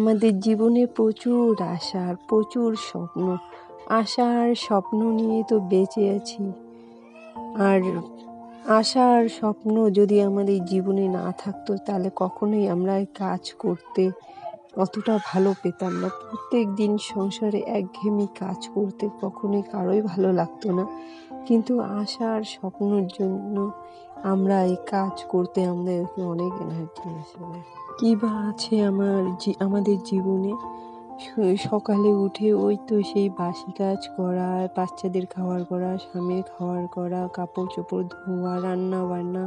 আমাদের জীবনে প্রচুর আশা আর প্রচুর স্বপ্ন। আশা আর স্বপ্ন নিয়ে তো বেঁচে আছি। আর আশা আর স্বপ্ন যদি আমাদের জীবনে না থাকতো, তাহলে কখনোই আমরা কাজ করতে অতটা ভালো পেতাম না। প্রত্যেক দিন সংসারে একঘেয়েমি কাজ করতে কখনোই কারোই ভালো লাগতো না। কিন্তু আশা আর স্বপ্নের জন্য আমরা এই কাজ করতে আমাদেরকে অনেক এনার্জি আসে। কী বা আছে আমার আমাদের জীবনে? সকালে উঠে ওই তো সেই বাসি কাজ করা, বাচ্চাদের খাওয়ার করা, স্বামীর খাওয়ার করা, কাপড় চোপড় ধোয়া, রান্না বান্না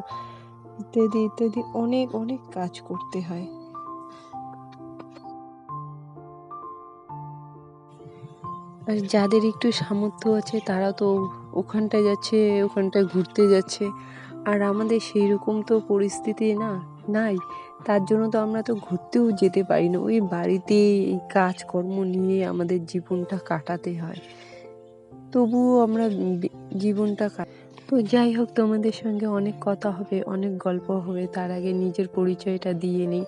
ইত্যাদি ইত্যাদি অনেক অনেক কাজ করতে হয়। আর যাদের একটু সামর্থ্য আছে তারা তো ওখানটায় যাচ্ছে, ওখানটায় ঘুরতে যাচ্ছে। আর আমাদের সেই রকম তো পরিস্থিতি না নাই। তার জন্য তো আমরা তো ঘুরতেও যেতে পারি না। ওই বাড়িতে এই কাজকর্ম নিয়ে আমাদের জীবনটা কাটাতে হয়। তবুও আমরা জীবনটা তো যাই হোক তোমাদের সঙ্গে অনেক কথা হবে অনেক গল্প হবে। তার আগে নিজের পরিচয়টা দিয়ে নিই।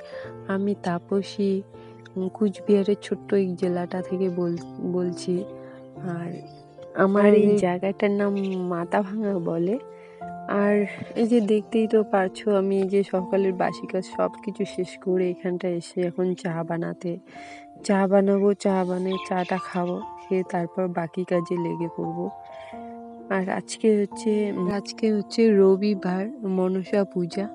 আমি তাপসী কুচবিহারের ছোট্ট এই জেলাটা থেকে বল বলছি। আর আমার এই জায়গাটার নাম মাথাভাঙা বলে। আর এই যে দেখতেই তো পারছ, আমি যে সকালের বাসি কাজ সব কিছু শেষ করে এখানটা এসে এখন চা বানাতে। চা বানাবো, চা বানিয়ে চাটা খাব, খেয়ে তারপর বাকি কাজে লেগে পড়ব। আর আজকে হচ্ছে আজকে হচ্ছে রবিবার, মনসা পূজা।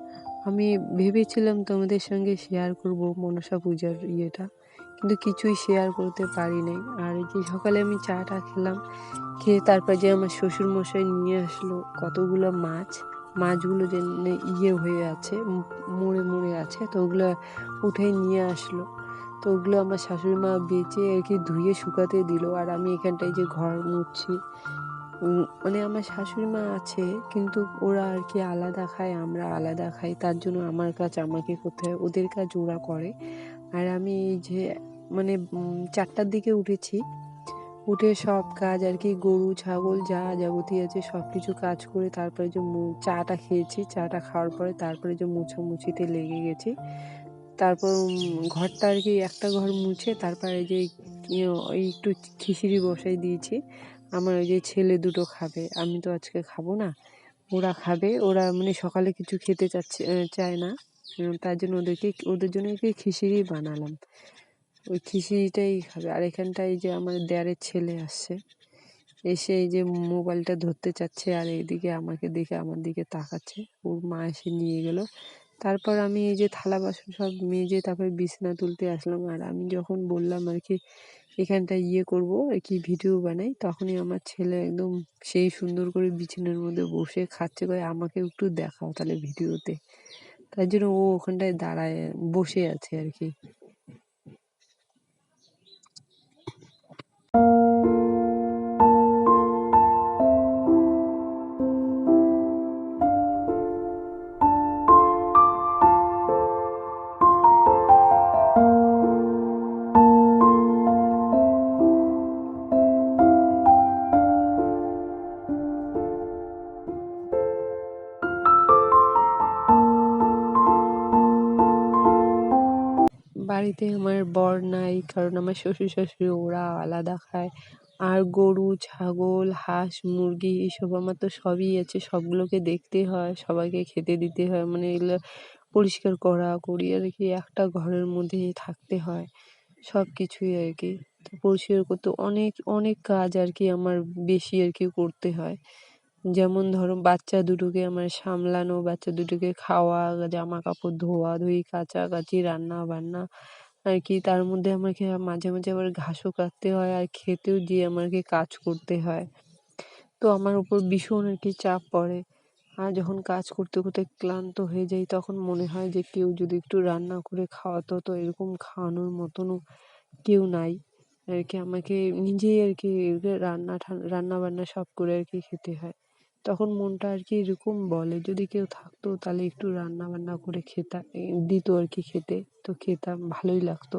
আমি ভেবেছিলাম তোমাদের সঙ্গে শেয়ার করব মনসা পূজার ইয়েটা। কিন্তু কিছুই শেয়ার করতে পারি নাই। আর যে সকালে আমি চাটা খেলাম, খেয়ে তারপর যে আমার শ্বশুর মশাই নিয়ে আসলো কতগুলো মাছ, মাছগুলো যে ইয়ে হয়ে আছে মরে মরে আছে, তো ওগুলো উঠে নিয়ে আসলো। তো ওগুলো আমার শাশুড়ি মা বেঁচে আর কি ধুয়ে শুকাতে দিল। আর আমি এখানটায় যে ঘর মুছছি মানে আমার শাশুড়ি মা আছে, কিন্তু ওরা আর কি আলাদা খায়, আমরা আলাদা খাই। তার জন্য আমার কাজ আমাকে করতে হয়, ওদের কাজ ওরা করে। আর আমি এই যে মানে চারটার দিকে উঠেছি। উঠে সব কাজ আর কি, গরু, ছাগল, যা যাবতীয় আছে সব কিছু কাজ করে তারপরে যে চাটা খেয়েছি, চাটা খাওয়ার পরে তারপরে যে মুছামুছিতে লেগে গেছি। তারপর ঘরটা আর কি একটা ঘর মুছে তারপরে যে ইয়ে একটু খিচুড়ি বসাই দিয়েছি। আমার ওই যে ছেলে দুটো খাবে, আমি তো আজকে খাব না। ওরা খাবে, ওরা মানে সকালে কিছু খেতে চাচ্ছে চায় না। তার জন্য ওদেরকে, ওদের জন্য একটু খিচুড়ি বানালাম। ওই খিচুড়িটাই খাবে। আর এখানটায় যে আমার দেয়ারের ছেলে আসছে, এসে এই যে মোবাইলটা ধরতে চাচ্ছে, আর এইদিকে আমাকে দেখে আমার দিকে তাকাচ্ছে। ওর মা এসে নিয়ে গেল। তারপর আমি এই যে থালা, বাসন সব মেজে তারপর বিছানা তুলতে আসলাম। আর আমি যখন বললাম আর কি এখানটা ইয়ে করব আর কি ভিডিও বানাই? তখনই আমার ছেলে একদম সেই সুন্দর করে বিছানার মধ্যে বসে খাচ্ছে করে আমাকে একটু দেখাও তাহলে ভিডিওতে। তাই জন্য ও ওখানটায় দাঁড়ায়, বসে আছে আর কি। বাড়িতে আমার বর নাই, কারণ আমার শ্বশুর শাশুড়ি ওরা আলাদা খায়। আর গরু, ছাগল, হাঁস, মুরগি, এসব আমার তো সবই আছে, সবগুলোকে দেখতে হয়, সবাইকে খেতে দিতে হয় মানে এগুলো পরিষ্কার করা, করি আর কি, একটা ঘরের মধ্যেই থাকতে হয় সব কিছুই আর কি। তো পরিষ্কার করতে অনেক অনেক কাজ আর কি আমার বেশি আর কি করতে হয়। যেমন ধরো বাচ্চা দুটোকে আমার সামলানো, বাচ্চা দুটোকে খাওয়া জামা কাপড় ধোয়া, ধুই, কাচাকাচি, রান্না বান্না আর কি, তার মধ্যে আমাকে মাঝে মাঝে আবার ঘাসও কাটতে হয় আর খেতেও দিয়ে আমাকে কাজ করতে হয়। তো আমার উপর ভীষণ আর কি চাপ পড়ে। আর যখন কাজ করতে করতে ক্লান্ত হয়ে যাই, তখন মনে হয় যে কেউ যদি একটু রান্না করে খাওয়াতো, তো এরকম খাওয়ানোর মতনও কেউ নাই। আর কি আমাকে নিজেই আর কি রান্না রান্না বান্না সব করে আর কি খেতে হয়। তখন মনটা আর কি এরকম বলে, যদি কেউ থাকতো তাহলে একটু রান্না বান্না করে খেতাম দিত আর কি খেতে। তো খেতাম, ভালোই লাগতো।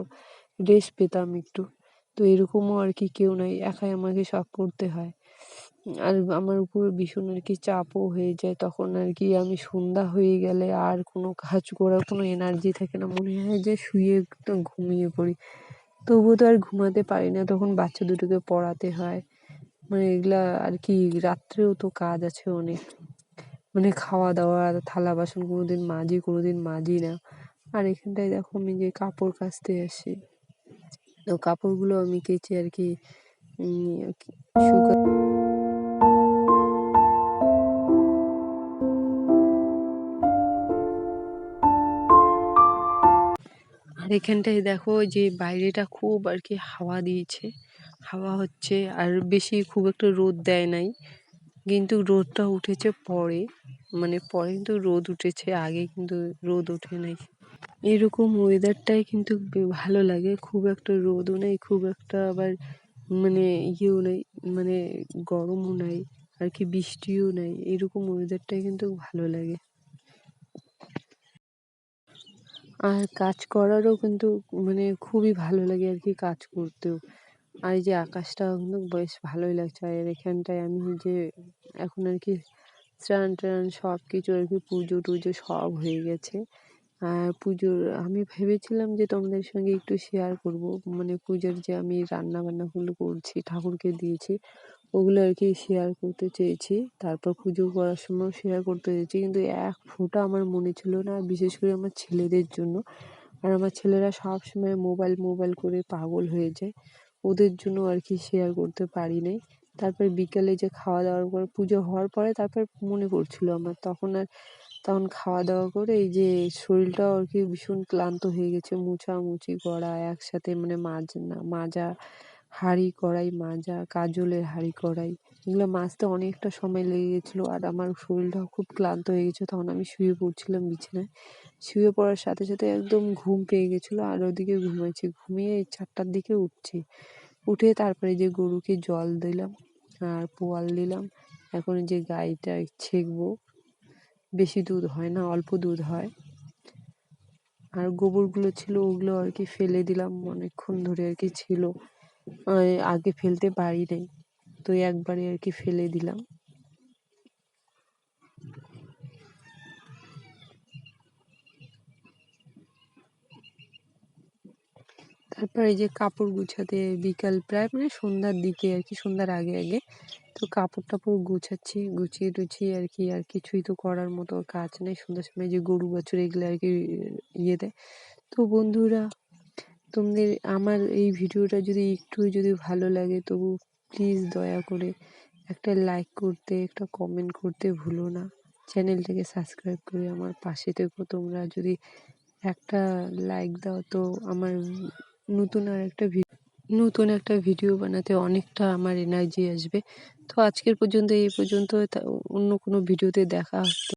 রেস্ট পেতাম একটু। তো এরকমও আর কি কেউ নাই, একাই আমাকে সব করতে হয়। আর আমার উপর ভীষণ আর কি চাপও হয়ে যায়। তখন আর কি আমি সন্ধ্যা হয়ে গেলে আর কোনো কাজ করার কোনো এনার্জি থাকে না। মনে হয় যে শুয়ে ঘুমিয়ে পড়ি। তবুও তো আর ঘুমাতে পারি না। তখন বাচ্চা দুটোকে পড়াতে হয়। মানে এগুলা আর কি রাত্রেও তো কাজ আছে অনেক। মানে খাওয়া দাওয়া থালা বাসন কোনোদিন মাজি কোনোদিন মাজি না। আর এখানটায় দেখো আমি যে কাপড় কাচতে আসি, তো কাপড়গুলো আমি কেচে আর কি আর এখানটায় দেখো যে বাইরেটা খুব আর কি হাওয়া দিয়েছে। হাওয়া হচ্ছে আর বেশি খুব একটা রোদ দেয় নাই। কিন্তু রোদটা উঠেছে পরে মানে পরে কিন্তু রোদ উঠেছে, আগে কিন্তু রোদ ওঠে নাই। এরকম ওয়েদারটাই কিন্তু ভালো লাগে, খুব একটা রোদও নেই, খুব একটা আবার মানে ইয়েও নেই মানে গরমও নাই, আর কি বৃষ্টিও নাই, এরকম ওয়েদারটাই কিন্তু ভালো লাগে। আর কাজ করারও কিন্তু মানে খুবই ভালো লাগে আর কি কাজ করতেও। আর এই যে আকাশটা বেশ ভালোই লাগছে। আর এখানটায় আমি যে এখন আর কি স্নান টান সব কিছু আর কি পুজো টুজো সব হয়ে গেছে। আর পুজোর আমি ভেবেছিলাম যে তোমাদের সঙ্গে একটু শেয়ার করব। মানে পুজোর যে আমি রান্না বান্নাগুলো করছি, ঠাকুরকে দিয়েছি, ওগুলো আর কি শেয়ার করতে চেয়েছি। তারপর পুজো করার সময় শেয়ার করতে চেয়েছি। কিন্তু এক ফোঁটা আমার মনে ছিল না, বিশেষ করে আমার ছেলেদের জন্য। আর আমার ছেলেরা সব সময় মোবাইল মোবাইল করে পাগল হয়ে যায়। ওদের জন্য আর কি শেয়ার করতে পারি নাই। তারপর বিকেলে যে খাওয়া দাওয়ার পর, পুজো হওয়ার পরে তারপর মনে পড়ছিল আমার। তখন আর, তখন খাওয়া দাওয়া করে এই যে শরীরটাও আর কি ভীষণ ক্লান্ত হয়ে গেছে। মোছামুছি করা, একসাথে মানে মাজ, মাজা হাঁড়ি কড়াই মাজা, কাজলের হাঁড়ি কড়াই এগুলো মাজতে অনেকটা সময় লেগে গেছিল আর আমার শরীরটাও খুব ক্লান্ত হয়ে গেছিল। তখন আমি শুয়ে পড়ছিলাম বিছানায়। শুয়ে পড়ার সাথে সাথে একদম ঘুম পেয়ে গেছিল আর ওদিকে ঘুমাইছি। ঘুমিয়ে চারটার দিকে উঠছি। উঠে তারপরে যে গরুকে জল দিলাম আর পোয়াল দিলাম। এখন যে গাইটা ছেঁকবো, বেশি দুধ হয় না, অল্প দুধ হয়। আর গোবরগুলো ছিল ওগুলো আর কি ফেলে দিলাম। অনেকক্ষণ ধরে আর কি ছিল। আগে ফেলতে পারি নাই। তো একবারে আর কি ফেলে দিলাম। তারপর এই যে কাপড় গুছাতে বিকাল প্রায় মানে সন্ধ্যার দিকে আর কি, সন্ধ্যার আগে আগে। তো কাপড় টাপড় গুছাচ্ছি, গুছিয়ে টুছিয়ে আর কি, আর কিছুই তো করার মতো কাজ নেই। সন্ধ্যার সময় যে গরু বাছুর এগুলো আর কি ইয়ে দেয়। তো বন্ধুরা, তোমাদের আমার এই ভিডিওটা যদি একটু যদি ভালো লাগে, তবু প্লিজ দয়া করে একটা লাইক করতে, একটা কমেন্ট করতে ভুলো না। চ্যানেলটাকে সাবস্ক্রাইব করে আমার পাশে থেকো তোমরা। যদি একটা লাইক দাও তো আমার নতুন আর একটা নতুন একটা ভিডিও বানাতে অনেকটা আমার এনার্জি আসবে। তো আজকের পর্যন্ত, এই পর্যন্ত অন্য কোনো ভিডিওতে দেখা